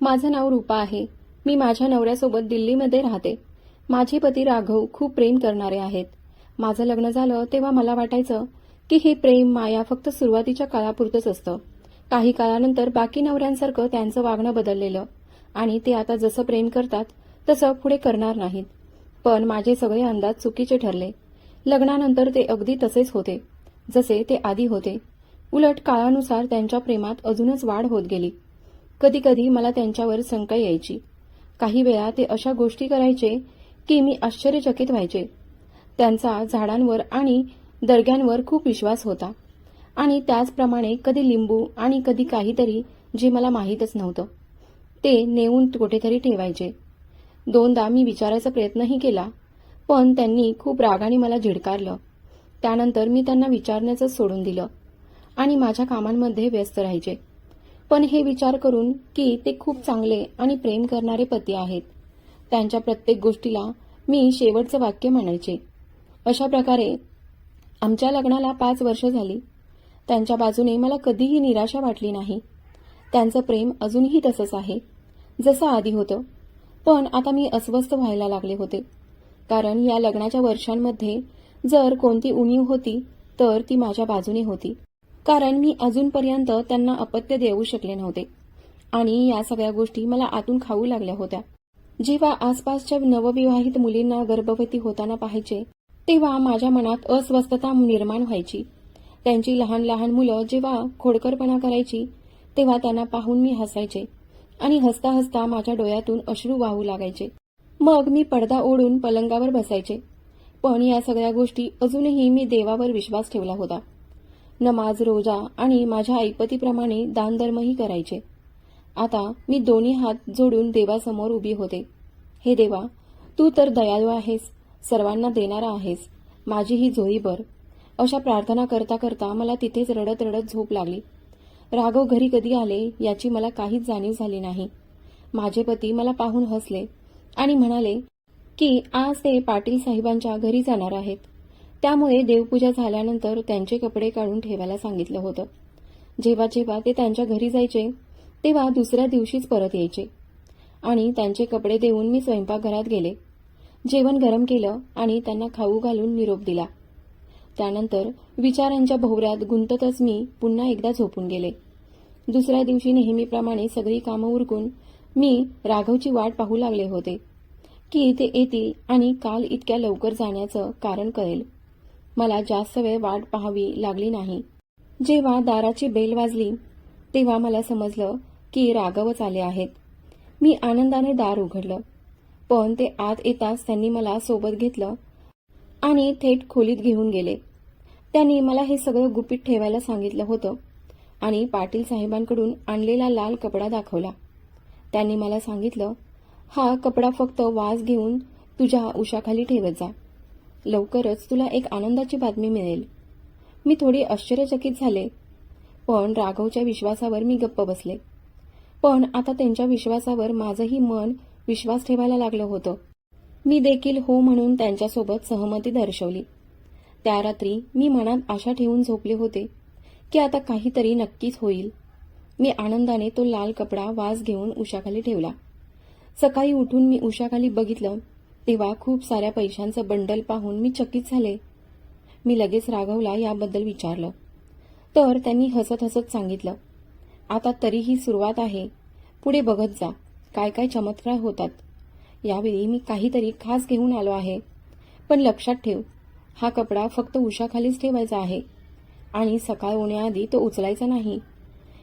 माझं नाव रूपा आहे. मी माझ्या नवऱ्यासोबत दिल्लीमध्ये राहते. माझे पती राघव खूप प्रेम करणारे आहेत. माझं लग्न झालं तेव्हा मला वाटायचं की हे प्रेम माया फक्त सुरुवातीच्या काळापुरतंच असतं. काही काळानंतर बाकी नवऱ्यांसारखं त्यांचं वागणं बदललेलं. आणि ते आता जसं प्रेम करतात तसं पुढे करणार नाहीत. पण माझे सगळे अंदाज चुकीचे ठरले. लग्नानंतर ते अगदी तसेच होते. जसे ते आधी होते. उलट काळानुसार त्यांच्या प्रेमात अजूनच वाढ होत गेली. कधी कधी मला त्यांच्यावर शंका यायची. काही वेळा ते अशा गोष्टी करायचे की मी आश्चर्यचकित व्हायचे. त्यांचा झाडांवर आणि दर्ग्यांवर खूप विश्वास होता. आणि त्याचप्रमाणे कधी लिंबू आणि कधी काहीतरी जे मला माहीतच नव्हतं. ते नेऊन कुठेतरी ठेवायचे. दोनदा मी विचारायचा प्रयत्नही केला पण त्यांनी खूप रागाने मला झिडकारलं. त्यानंतर मी त्यांना विचारण्याचं सोडून दिलं आणि माझ्या कामांमध्ये व्यस्त राहायचे. पण हे विचार करून की ते खूप चांगले आणि प्रेम करणारे पती आहेत. त्यांच्या प्रत्येक गोष्टीला मी शेवटचं वाक्य म्हणायचे. अशा प्रकारे आमच्या लग्नाला पाच वर्ष झाली. त्यांच्या बाजूने मला कधीही निराशा वाटली नाही. त्यांचं प्रेम अजूनही तसंच आहे. जसं आधी होतं. पण आता मी अस्वस्थ व्हायला लागले होते. कारण या लग्नाच्या वर्षांमध्ये जर कोणती उणीव होती तर ती माझ्या बाजूने होती. कारण मी अजूनपर्यंत त्यांना अपत्य देऊ शकले नव्हते. आणि या सगळ्या गोष्टी मला आतून खाऊ लागल्या होत्या. जेव्हा आसपासच्या नवविवाहित मुलींना गर्भवती होताना पाहायचे तेव्हा माझ्या मनात अस्वस्थता निर्माण व्हायची. त्यांची लहान लहान मुलं जेव्हा खोडकरपणा करायची तेव्हा त्यांना पाहून मी हसायचे आणि हसता हसता माझ्या डोळ्यातून अश्रू वाहू लागायचे. मग मी पडदा ओढून पलंगावर बसायचे. पण या सगळ्या गोष्टी अजूनही मी देवावर विश्वास ठेवला होता. नमाज रोजा आणि माझ्या ऐपतीप्रमाणे दानधर्मही करायचे. आता मी दोन्ही हात जोडून देवासमोर उभी होते. हे देवा तू तर दयाळू आहेस सर्वांना देणारा आहेस माझी ही जोळी बर अशा प्रार्थना करता करता मला तिथेच रडत रडत झोप लागली. राघव घरी कधी आले याची मला काहीच जाणीव झाली नाही. माझे पती मला पाहून हसले आणि म्हणाले की आज ते पाटील साहेबांच्या घरी जाणार आहेत. त्यामुळे देवपूजा झाल्यानंतर त्यांचे कपडे काढून ठेवायला सांगितलं होतं. जेव्हा जेव्हा ते त्यांच्या घरी जायचे तेव्हा दुसऱ्या दिवशीच परत यायचे. आणि त्यांचे कपडे देऊन मी स्वयंपाकघरात गेले. जेवण गरम केलं आणि त्यांना खाऊ घालून निरोप दिला. त्यानंतर विचारांच्या भोवऱ्यात गुंततच मी पुन्हा एकदा झोपून गेले. दुसऱ्या दिवशी नेहमीप्रमाणे सगळी कामं उरकून मी राघवची वाट पाहू लागले होते की ते येतील आणि काल इतक्या लवकर जाण्याचं कारण कळेल. मला जास्त वेळ वाट पाहावी लागली नाही. जेव्हा दाराची बेल वाजली तेव्हा मला समजलं की राघवच आले आहेत. मी आनंदाने दार उघडलं. पण ते आत येताच त्यांनी मला सोबत घेतलं आणि थेट खोलीत घेऊन गेले. त्यांनी मला हे सगळं गुपित ठेवायला सांगितलं होतं आणि पाटील साहेबांकडून आणलेला लाल कपडा दाखवला. त्यांनी मला सांगितलं हा कपडा फक्त वास घेऊन तुझ्या उशाखाली ठेवत जा. लवकरच तुला एक आनंदाची बातमी मिळेल. मी थोडी आश्चर्यचकित झाले पण राघवच्या विश्वासावर मी गप्प बसले. पण आता त्यांच्या विश्वासावर माझंही मन विश्वास ठेवायला लागलं होतं. मी देखील हो म्हणून त्यांच्यासोबत सहमती दर्शवली. त्या रात्री मी मनात आशा ठेवून झोपले होते की आता काहीतरी नक्कीच होईल. मी आनंदाने तो लाल कपडा वास घेऊन उशाखाली ठेवला. सकाळी उठून मी उशाखाली बघितलं तेव्हा खूप साऱ्या पैशांचं बंडल पाहून मी चकित झाले. मी लगेच राघवला याबद्दल विचारलं. तर त्यांनी हसत हसत सांगितलं आता तरीही सुरुवात आहे. पुढे बघत जा. काय काय चमत्कार होतात. यावेळी मी काहीतरी खास घेऊन आलो आहे. पण लक्षात ठेव हा कपडा फक्त उशाखालीच ठेवायचा आहे. आणि सकाळ होण्याआधी तो उचलायचा नाही.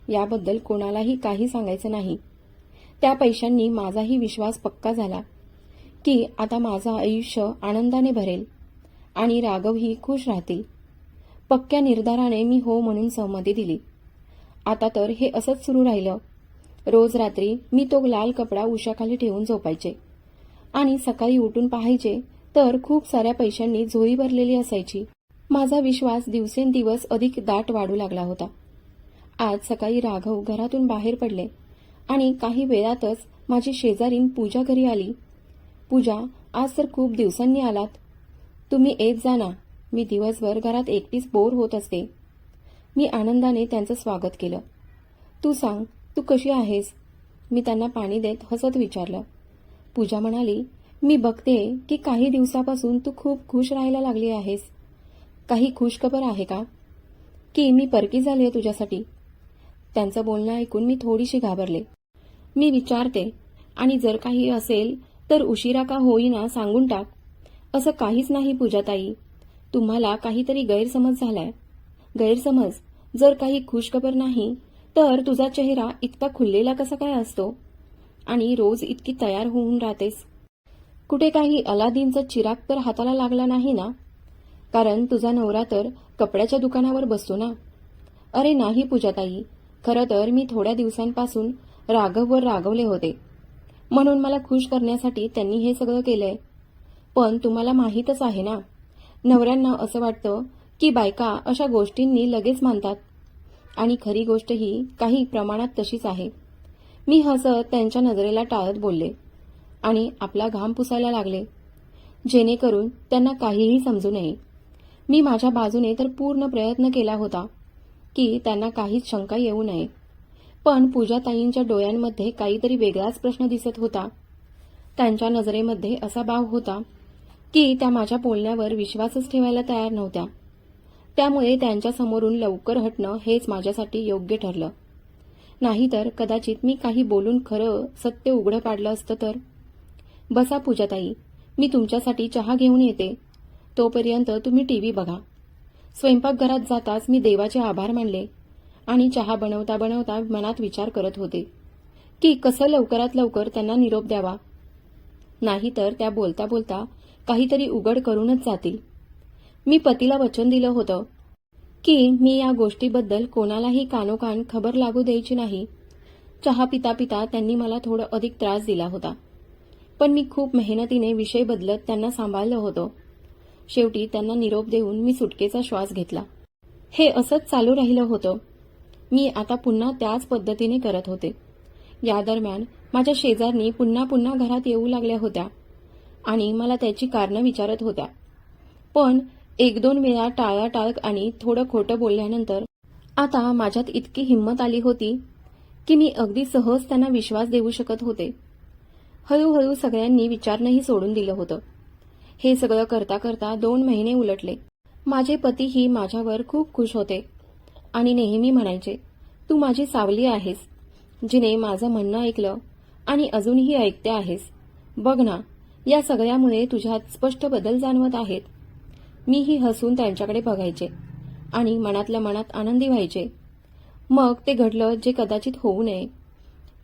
याबद्दल कोणालाही काही सांगायचं नाही. त्या पैशांनी माझाही विश्वास पक्का झाला. की आता माझं आयुष्य आनंदाने भरेल. आणि राघवही खुश राहतील. पक्क्या निर्धाराने मी हो म्हणून सहमती दिली. आता तर हे असंच सुरू राहिलं. रोज रात्री मी तो लाल कपडा उशाखाली ठेवून झोपायचे. आणि सकाळी उठून पाहायचे तर खूप साऱ्या पैशांनी झोळी भरलेली असायची. माझा विश्वास दिवसेंदिवस अधिक दाट वाढू लागला होता. आज सकाळी राघव घरातून बाहेर पडले आणि काही वेळातच माझी शेजारीन पूजा घरी आली. पूजा आज तर खूप दिवसांनी आलात. तुम्ही येत जा ना मी दिवसभर घरात एकटीच बोर होत असते. मी आनंदाने त्यांचं स्वागत केलं. तू सांग तू कशी आहेस? मी त्यांना पाणी देत हसत विचारलं. पूजा म्हणाली मी बघते की काही दिवसापासून तू खूप खुश राहायला लागली आहेस. काही खुशखबर आहे का? की मी परकी झाली आहे तुझ्यासाठी? त्यांचं बोलणं ऐकून मी थोडीशी घाबरले. मी विचारते आणि जर काही असेल तर उशिरा का होईना सांगून टाक. असं काहीच नाही पूजाताई. तुम्हाला काहीतरी गैरसमज झालाय. गैरसमज? जर काही खुशखबर नाही तर तुझा चेहरा इतका खुललेला कसा काय असतो? आणि रोज इतकी तयार होऊन राहतेस. कुठे काही अलादीनचा चिराग तर हाताला लागला नाही ना? कारण तुझा नवरा तर कपड्याच्या दुकानावर बसतो ना? अरे नाही पूजाताई. खरं तर मी थोड्या दिवसांपासून राघववर रागवले होते. म्हणून मला खुश करण्यासाठी त्यांनी हे सगळं केलंय. पण तुम्हाला माहीतच आहे ना नवऱ्यांना असं वाटतं की बायका अशा गोष्टींनी लगेच मानतात. आणि खरी गोष्ट ही काही प्रमाणात तशीच आहे. मी हसत त्यांच्या नजरेला टाळत बोलले आणि आपला घाम पुसायला लागले. जेणेकरून त्यांना काहीही समजू नये. मी माझ्या बाजूने तर पूर्ण प्रयत्न केला होता की त्यांना काहीच शंका येऊ नये. पण पूजाताईंच्या डोळ्यांमध्ये काहीतरी वेगळाच प्रश्न दिसत होता. त्यांच्या नजरेमध्ये असा भाव होता की त्या माझ्या बोलण्यावर विश्वासच ठेवायला तयार नव्हत्या. त्यामुळे त्यांच्या समोरून लवकर हटणं हेच माझ्यासाठी योग्य ठरलं. नाहीतर कदाचित मी काही बोलून खरं सत्य उघडं पाडलं असतं तर. बसा पूजाताई मी तुमच्यासाठी चहा घेऊन येते. तोपर्यंत तुम्ही टीव्ही बघा. स्वयंपाकघरात जाताच मी देवाचे आभार मानले. आणि चहा बनवता बनवता मनात विचार करत होते. की कसं लवकरात लवकर त्यांना निरोप द्यावा? नाहीतर त्या बोलता बोलता काहीतरी उघड करूनच जातील. मी पतीला वचन दिलं होतं. की मी या गोष्टीबद्दल कोणालाही कानोकान खबर लागू द्यायची नाही. चहा पिता पिता त्यांनी मला थोडं अधिक त्रास दिला होता. पण मी खूप मेहनतीने विषय बदलत त्यांना सांभाळलं होतं. शेवटी त्यांना निरोप देऊन मी सुटकेचा श्वास घेतला. हे असंच चालू राहिलं होतं. मी आता पुन्हा त्याच पद्धतीने करत होते. या दरम्यान माझ्या शेजारनी पुन्हा पुन्हा घरात येऊ लागल्या होत्या आणि मला त्याची कारणं विचारत होत्या. पण एक दोन वेळा टाळाटाळ आणि थोडं खोटं बोलल्यानंतर आता माझ्यात इतकी हिंमत आली होती की मी अगदी सहज त्यांना विश्वास देऊ शकत होते. हळूहळू सगळ्यांनी विचारणंही सोडून दिलं होतं. हे सगळं करता करता दोन महिने उलटले. माझे पतीही माझ्यावर खूप खुश होते. आणि नेहमी म्हणायचे तू माझी सावली आहेस जिने माझं म्हणणं ऐकलं आणि अजूनही ऐकते आहेस. बघ ना या सगळ्यामुळे तुझ्यात स्पष्ट बदल जाणवत आहेत. मीही हसून त्यांच्याकडे बघायचे आणि मनातल्या मनात आनंदी व्हायचे. मग ते घडलं जे कदाचित होऊ नये.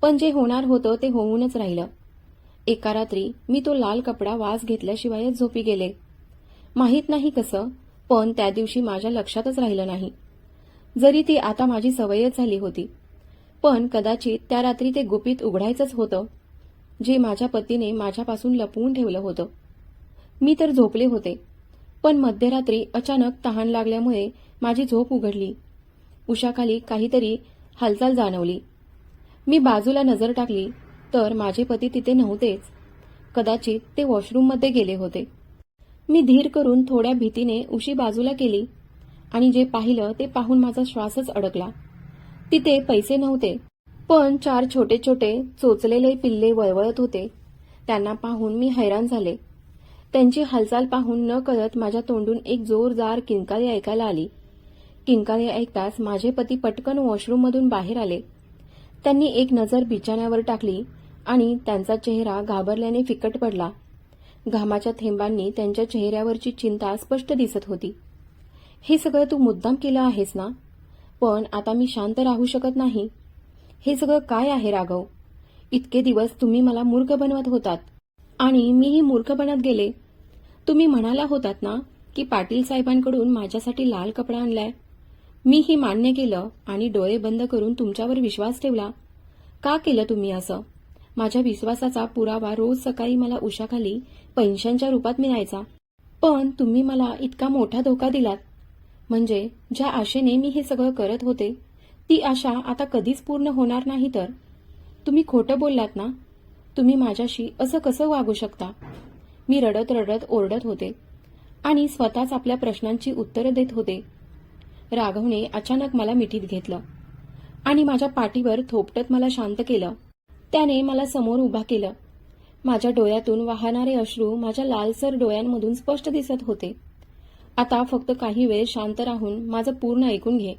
पण जे होणार होतं ते होऊनच राहिलं. एका रात्री मी तो लाल कपडा वास घेतल्याशिवायच झोपी गेले. माहीत नाही कसं पण त्या दिवशी माझ्या लक्षातच राहिलं नाही. जरी ती आता माझी सवयच झाली होती. पण कदाचित त्या रात्री ते गुपित उघडायचंच होतं जे माझ्या पतीने माझ्यापासून लपवून ठेवलं होतं. मी तर झोपले होते पण मध्यरात्री अचानक तहान लागल्यामुळे माझी झोप उघडली. उशाखाली काहीतरी हालचाल जाणवली. मी बाजूला नजर टाकली तर माझे पती तिथे नव्हतेच. कदाचित ते वॉशरूममध्ये गेले होते. मी धीर करून थोड्या भीतीने उशी बाजूला केली आणि जे पाहिलं ते पाहून माझा श्वासच अडकला. तिथे पैसे नव्हते पण चार छोटे छोटे चोचलेले पिल्ले वळवळत होते. त्यांना पाहून मी हैराण झाले. त्यांची हालचाल पाहून न कळत माझ्या तोंडून एक जोरदार किंकाळी ऐकायला आली. किंकाळी ऐकताच माझे पती पटकन वॉशरूममधून बाहेर आले. त्यांनी एक नजर बिछाण्यावर टाकली आणि त्यांचा चेहरा घाबरल्याने फिकट पडला. घामाच्या थेंबांनी त्यांच्या चेहऱ्यावरची चिंता स्पष्ट दिसत होती. हे सगळं तू मुद्दाम केलं आहेस ना? पण आता मी शांत राहू शकत नाही. हे सगळं काय आहे राघव? इतके दिवस तुम्ही मला मूर्ख बनवत होतात. आणि मीही मूर्ख बनत गेले. तुम्ही म्हणाला होतात ना की पाटील साहेबांकडून माझ्यासाठी लाल कपडा आणलाय. मी ही मान्य केलं आणि डोळे बंद करून तुमच्यावर विश्वास ठेवला. का केलं तुम्ही असं? माझ्या विश्वासाचा पुरावा रोज सकाळी मला उशाखाली पैशांच्या रूपात मिळायचा. पण तुम्ही मला इतका मोठा धोका दिलात. म्हणजे ज्या आशेने मी हे सगळं करत होते ती आशा आता कधीच पूर्ण होणार नाही तर. तुम्ही खोटं बोललात ना? तुम्ही माझ्याशी असं कसं वागू शकता? मी रडत रडत ओरडत होते आणि स्वतःच आपल्या प्रश्नांची उत्तरं देत होते. राघवने अचानक मला मिठीत घेतलं आणि माझ्या पाठीवर थोपटत मला शांत केलं. त्याने मला समोर उभा केलं. माझ्या डोळ्यातून वाहणारे अश्रू माझ्या लालसर डोळ्यांमधून स्पष्ट दिसत होते. आता फक्त काही वेळ शांत राहून माझं पूर्ण ऐकून घे.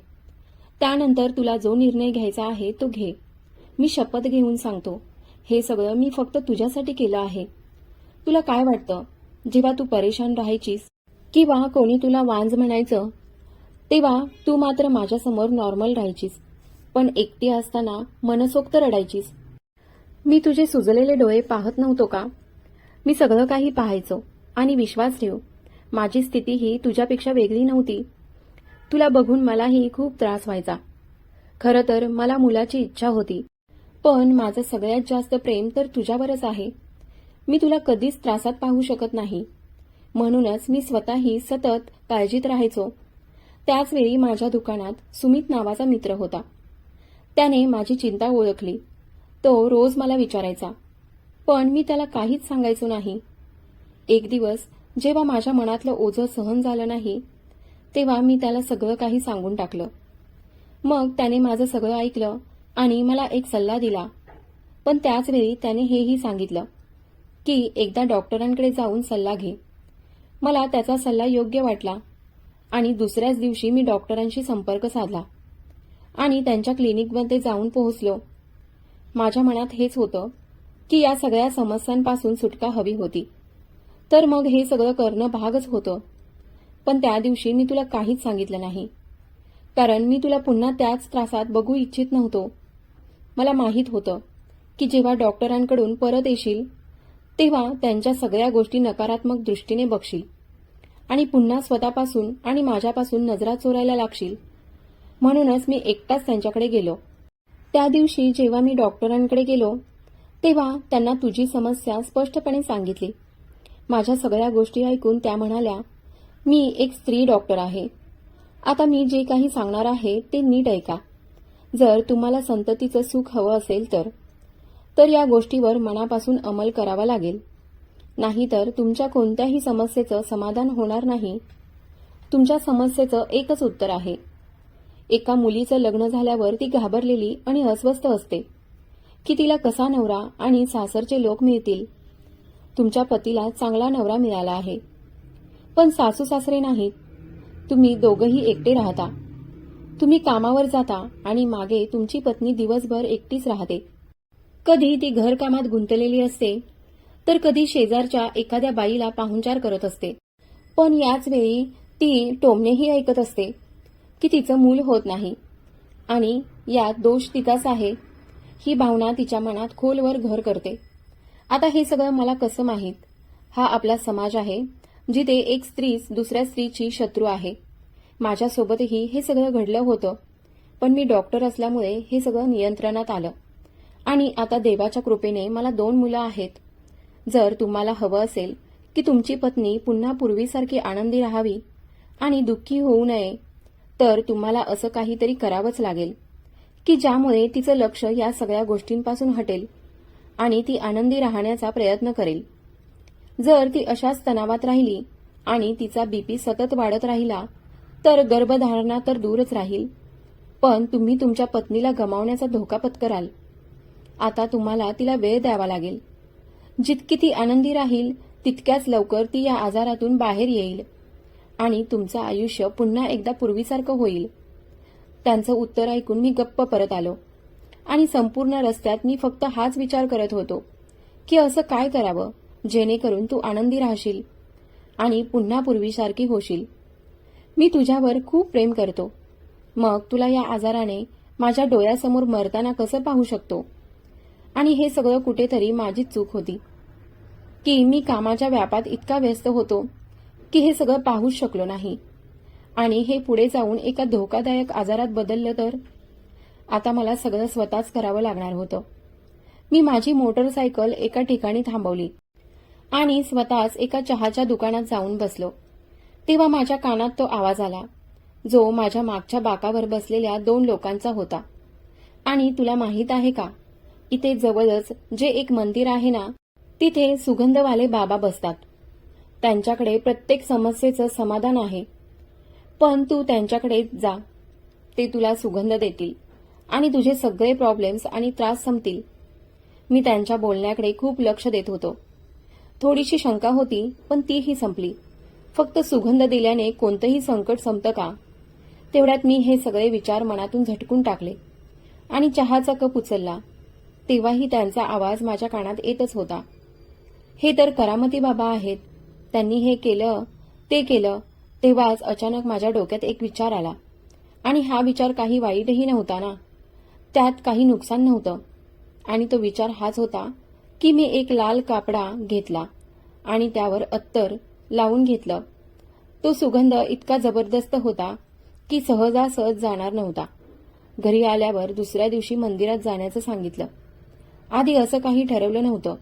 त्यानंतर तुला जो निर्णय घ्यायचा आहे तो घे. मी शपथ घेऊन सांगतो हे सगळं मी फक्त तुझ्यासाठी केलं आहे. तुला काय वाटतं? जेव्हा तू परेशान राहायचीस किंवा कोणी तुला वांज म्हणायचं तेव्हा तू मात्र माझ्यासमोर नॉर्मल राहायचीस पण एकटी असताना मनसोक्त रडायचीस. मी तुझे सुजलेले डोळे पाहत नव्हतो का? मी सगळं काही पाहायचो आणि विश्वास ठेव. माझी स्थिती ही तुझ्यापेक्षा वेगळी नव्हती. तुला बघून मलाही खूप त्रास व्हायचा. खरं तर मला मुलाची इच्छा होती. पण माझं सगळ्यात जास्त प्रेम तर तुझ्यावरच आहे. मी तुला कधीच त्रासात पाहू शकत नाही. म्हणूनच मी स्वतःही सतत काळजीत राहायचो. त्याचवेळी माझ्या दुकानात सुमित नावाचा मित्र होता. त्याने माझी चिंता ओळखली. तो रोज मला विचारायचा. पण मी त्याला काहीच सांगायचो नाही. एक दिवस जेव्हा माझ्या मनातलं ओझं सहन झालं नाही तेव्हा मी त्याला सगळं काही सांगून टाकलं. मग त्याने माझं सगळं ऐकलं आणि मला एक सल्ला दिला. पण त्याचवेळी त्याने हेही सांगितलं की एकदा डॉक्टरांकडे जाऊन सल्ला घे. मला त्याचा सल्ला योग्य वाटला आणि दुसऱ्याच दिवशी मी डॉक्टरांशी संपर्क साधला आणि त्यांच्या क्लिनिकमध्ये जाऊन पोहोचलो. माझ्या मनात हेच होतं की या सगळ्या समस्यांपासून सुटका हवी होती. तर मग हे सगळं करणं भागच होतं. पण त्या दिवशी मी तुला काहीच सांगितलं नाही. कारण मी तुला पुन्हा त्याच त्रासात बघू इच्छित नव्हतो. मला माहीत होतं की जेव्हा डॉक्टरांकडून परत येशील तेव्हा त्यांच्या सगळ्या गोष्टी नकारात्मक दृष्टीने बघशील. आणि पुन्हा स्वतःपासून आणि माझ्यापासून नजरा चोरायला लागशील. म्हणूनच मी एकटाच त्यांच्याकडे गेलो. त्या दिवशी जेव्हा मी डॉक्टरांकडे गेलो तेव्हा त्यांना तुझी समस्या स्पष्टपणे सांगितली. माझ्या सगळ्या गोष्टी ऐकून त्या म्हणाल्या मी एक स्त्री डॉक्टर आहे. आता मी जे काही सांगणार आहे ते नीट ऐका. जर तुम्हाला संततीचं सुख हवं असेल तर तर या गोष्टीवर मनापासून अंमल करावा लागेल. नाहीतर तुमच्या कोणत्याही समस्येचं समाधान होणार नाही. तुमच्या समस्येचं एकच उत्तर आहे. एका मुलीचं लग्न झाल्यावर ती घाबरलेली आणि अस्वस्थ असते. की तिला कसा नवरा आणि सासरचे लोक मिळतील? तुमच्या पतीला चांगला नवरा मिळाला आहे. पण सासू सासरे नाहीत. तुम्ही दोघंही एकटे राहता. तुम्ही कामावर जाता आणि मागे तुमची पत्नी दिवसभर एकटीच राहते. कधी ती घरकामात गुंतलेली असते तर कधी शेजारच्या एखाद्या बाईला पाहुणचार करत असते. पण याच वेळी ती टोमणेही ऐकत असते की तिचं मूल होत नाही. आणि यात दोष तिचाच आहे. ही भावना तिच्या मनात खोलवर घर करते. आता हे सगळं मला कसं माहीत? हा आपला समाज आहे जिथे एक स्त्रीच दुसऱ्या स्त्रीची शत्रू आहे. माझ्यासोबतही हे सगळं घडलं होतं पण मी डॉक्टर असल्यामुळे हे सगळं नियंत्रणात आलं. आणि आता देवाच्या कृपेने मला दोन मुलं आहेत. जर तुम्हाला हवं असेल की तुमची पत्नी पुन्हा पूर्वीसारखी आनंदी राहावी आणि दुःखी होऊ नये तर तुम्हाला असं काहीतरी करावंच लागेल की ज्यामुळे तिचं लक्ष या सगळ्या गोष्टींपासून हटेल. आणि ती आनंदी राहण्याचा प्रयत्न करेल. जर ती अशाच तणावात राहिली आणि तिचा बीपी सतत वाढत राहिला तर गर्भधारणा तर दूरच राहील. पण तुम्ही तुमच्या पत्नीला गमावण्याचा धोका पत्कराल. आता तुम्हाला तिला वेळ द्यावा लागेल. जितकी ती आनंदी राहील तितक्याच लवकर ती या आजारातून बाहेर येईल. आणि तुमचं आयुष्य पुन्हा एकदा पूर्वीसारखं होईल. त्यांचं उत्तर ऐकून मी गप्प परत आलो. आणि संपूर्ण रस्त्यात मी फक्त हाच विचार करत होतो की असं काय करावं जेणेकरून तू आनंदी राहशील आणि पुन्हा पूर्वीसारखी होशील. मी तुझ्यावर खूप प्रेम करतो. मग तुला या आजाराने माझ्या डोळ्यासमोर मरताना कसं पाहू शकतो? आणि हे सगळं कुठेतरी माझीच चूक होती की मी कामाच्या व्यापात इतका व्यस्त होतो की हे सगळं पाहूच शकलो नाही. आणि हे पुढे जाऊन एका धोकादायक आजारात बदललं तर? आता मला सगळं स्वतःच करावं लागणार होतं. मी माझी मोटरसायकल एका ठिकाणी थांबवली आणि स्वतःच एका चहाच्या दुकानात जाऊन बसलो. तेव्हा माझ्या कानात तो आवाज आला जो माझ्या मागच्या बाकावर बसलेल्या दोन लोकांचा होता. आणि तुला माहीत आहे का इथे जवळच जे एक मंदिर आहे ना तिथे सुगंधवाले बाबा बसतात. त्यांच्याकडे प्रत्येक समस्येचं समाधान आहे. पण तू त्यांच्याकडे जा ते तुला सुगंध देतील. आणि तुझे सगळे प्रॉब्लेम्स आणि त्रास संपतील. मी त्यांच्या बोलण्याकडे खूप लक्ष देत होतो. थोडीशी शंका होती पण तीही संपली. फक्त सुगंध दिल्याने कोणतंही संकट संपतं का? तेवढ्यात मी हे सगळे विचार मनातून झटकून टाकले. आणि चहाचा कप उचलला. तेव्हाही त्यांचा आवाज माझ्या कानात येतच होता. हे तर करामती बाबा आहेत. त्यांनी हे केलं ते केलं. तेव्हाच अचानक माझ्या डोक्यात एक विचार आला. आणि हा विचार काही वाईटही नव्हता ना? त्यात काही नुकसान नव्हतं. आणि तो विचार हाच होता की मी एक लाल कापडा घेतला आणि त्यावर अत्तर लावून घेतलं. तो सुगंध इतका जबरदस्त होता की सहजासहज जाणार नव्हता. घरी आल्यावर दुसऱ्या दिवशी मंदिरात जाण्याचं सांगितलं. आधी असं काही ठरवलं नव्हतं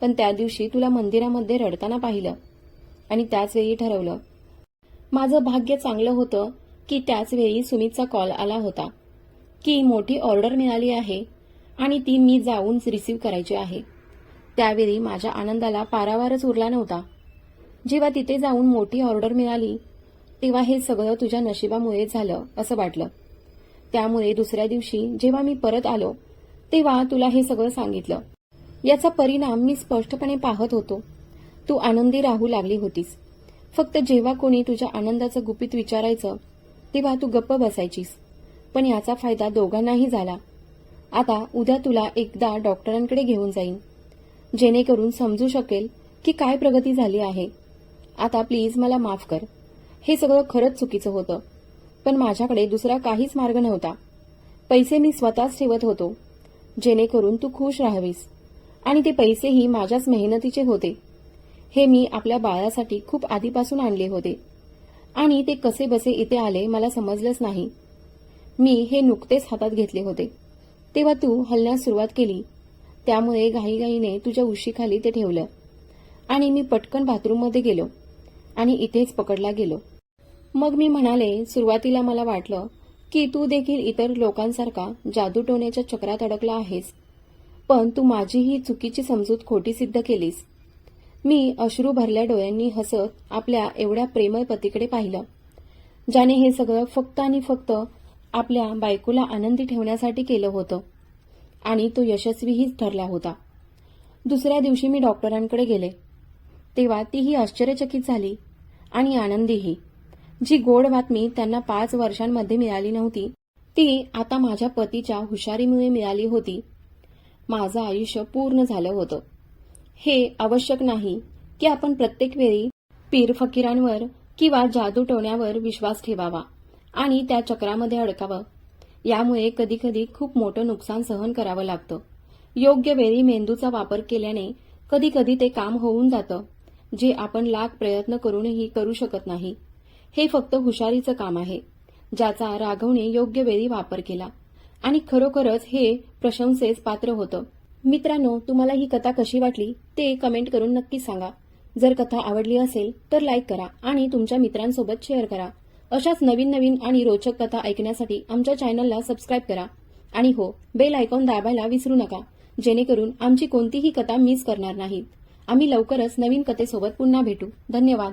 पण त्या दिवशी तुला मंदिरामध्ये रडताना पाहिलं. आणि त्याच वेळी ठरवलं. माझं भाग्य चांगलं होतं की त्याच वेळी सुमितचा कॉल आला होता. की मोठी ऑर्डर मिळाली आहे आणि ती मी जाऊन रिसीव्ह करायची आहे. त्यावेळी माझ्या आनंदाला पारावारच उरला नव्हता. जेव्हा तिथे जाऊन मोठी ऑर्डर मिळाली तेव्हा हे सगळं तुझ्या नशिबामुळे झालं असं वाटलं. त्यामुळे दुसऱ्या दिवशी जेव्हा मी परत आलो तेव्हा तुला हे सगळं सांगितलं. याचा परिणाम मी स्पष्टपणे पाहत होतो. तू आनंदी राहू लागली होतीस. फक्त जेव्हा कोणी तुझ्या आनंदाचं गुपित विचारायचं तेव्हा तू गप्प बसायचीस. पण याचा फायदा दोघांनाही झाला. आता उद्या तुला एकदा डॉक्टरांकडे घेऊन जाईन. जेणेकरून समजू शकेल की काय प्रगती झाली आहे. आता प्लीज मला माफ कर. हे सगळं खरंच चुकीचं होतं. पण माझ्याकडे दुसरा काहीच मार्ग नव्हता. पैसे मी स्वतःच ठेवत होतो. जेणेकरून तू खुश राहावीस. आणि ते पैसेही माझ्याच मेहनतीचे होते. हे मी आपल्या बाळासाठी खूप आधीपासून आणले होते. आणि ते कसे बसे इथे आले मला समजलंच नाही. मी हे नुकतेच हातात घेतले होते. तेव्हा तू हलण्यास सुरुवात केली. त्यामुळे घाईघाईने तुझ्या उशीखाली ते ठेवलं. आणि मी पटकन बाथरूममध्ये गेलो. आणि इथेच पकडला गेलो. मग मी म्हणाले सुरुवातीला मला वाटलं की तू देखील इतर लोकांसारखा जादूटोण्याच्या चक्रात अडकला आहेस. पण तू माझी ही चुकीची समजूत खोटी सिद्ध केलीस. मी अश्रू भरल्या डोळ्यांनी हसत आपल्या एवढ्या प्रेमळ पतीकडे पाहिलं. ज्याने हे सगळं फक्त आणि फक्त आपल्या बायकोला आनंदी ठेवण्यासाठी केलं होतं. आणि तो यशस्वीही ठरला होता. दुसऱ्या दिवशी मी डॉक्टरांकडे गेले. तेव्हा तीही आश्चर्यचकित झाली आणि आनंदीही. जी गोड बातमी त्यांना पाच वर्षांमध्ये मिळाली नव्हती ती आता माझ्या पतीच्या हुशारीमुळे मिळाली होती. माझं आयुष्य पूर्ण झालं होतं. हे आवश्यक नाही की आपण प्रत्येक वेळी पीर फकीरांवर किंवा जादूटोण्यावर विश्वास ठेवावा. आणि त्या चक्रामध्ये अडकावं. यामुळे कधीकधी खूप मोठं नुकसान सहन करावं लागतं. योग्य वेळी मेंदूचा वापर केल्याने कधीकधी ते काम होऊन जातं जे आपण लाख प्रयत्न करूनही करू शकत नाही. हे फक्त हुशारीचं काम आहे ज्याचा राघवने योग्य वेळी वापर केला. आणि खरोखरच हे प्रशंसेस पात्र होतं. मित्रांनो तुम्हाला ही कथा कशी वाटली ते कमेंट करून नक्की सांगा. जर कथा आवडली असेल तर लाईक करा आणि तुमच्या मित्रांसोबत शेअर करा. अशाच नवीन नवीन आणि रोचक कथा ऐकण्यासाठी आमच्या चॅनलला सबस्क्राईब करा. आणि हो बेल आयकॉन दाबायला विसरू नका जेणेकरून आमची कोणतीही कथा मिस करणार नाहीत. आम्ही लवकरच नवीन कथेसोबत पुन्हा भेटू. धन्यवाद.